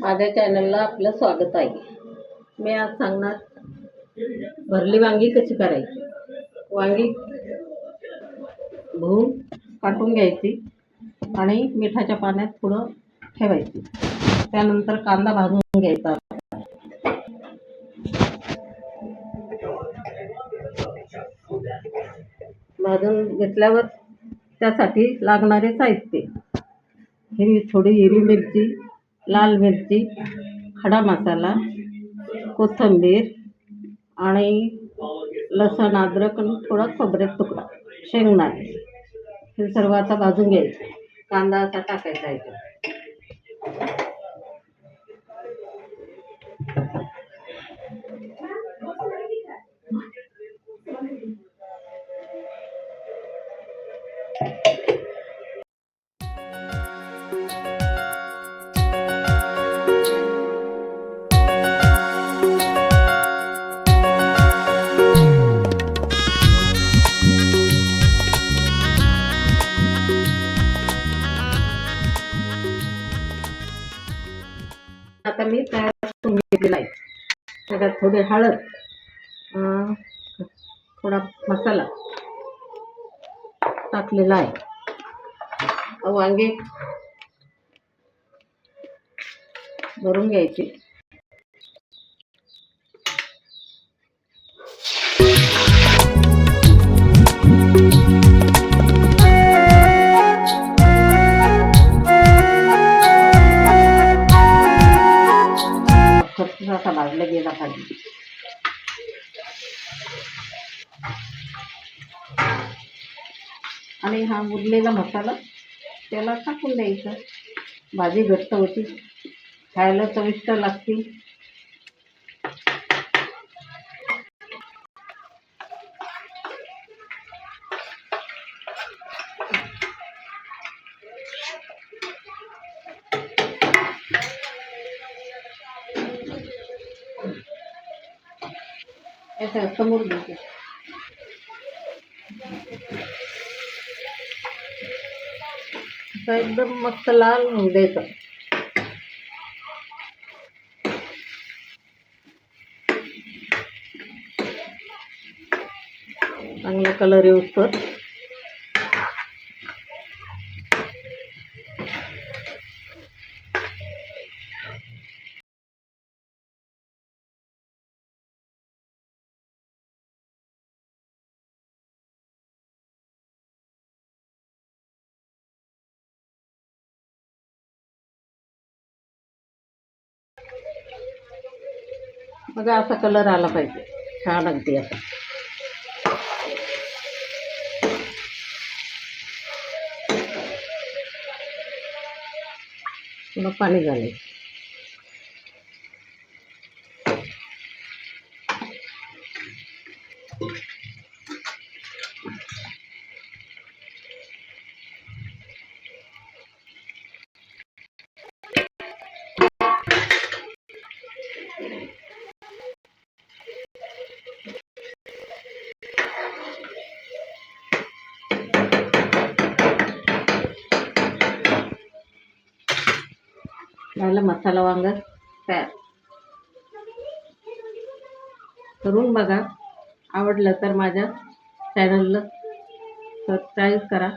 माझ्या चॅनलला आपलं स्वागत आहे. मी आज सांगणार भरली वांगी कशी करायची? वांगी धुवून काटून घ्यायची आणि मिठाच्या पाण्यात थोडं ठेवायची. त्यानंतर कांदा भाजून घ्यायचा. भाजून घेतल्यावर त्यासाठी लागणारे साहित्य. हिरवी थोडी हिरवी मिरची लाल मिरची खडा मसाला कोथिंबीर आणि लसूण अद्रक आणि थोडा खोबऱ्याचा तुकडा. शेंगदाणे. हे सर्व आता भाजून घ्यायचं. कांदा असा टाकायचा याच्यात आता मी तयार करून घेतलेला आहे. त्याच्यात थोडी हळद थोडा मसाला टाकलेला आहे. वांगे भरून घ्यायचे. असा गेला पाहिजे. आणि हा उरलेला मसाला त्याला टाकून द्यायचा. भाजी घट्ट होती. खायला चविष्ट लागते याच्या समोर घ्यायचे एकदम मस्त लाल होऊ द्यायचं. चांगला कलर येऊस तर. बघा असा कलर आला पाहिजे. छान अगदी असा. पुन्हा पाणी घालायचं झालं मसाला वांग तयार. करून बघा. आवडलं तर माझ्या चॅनलला सबस्क्राईब करा.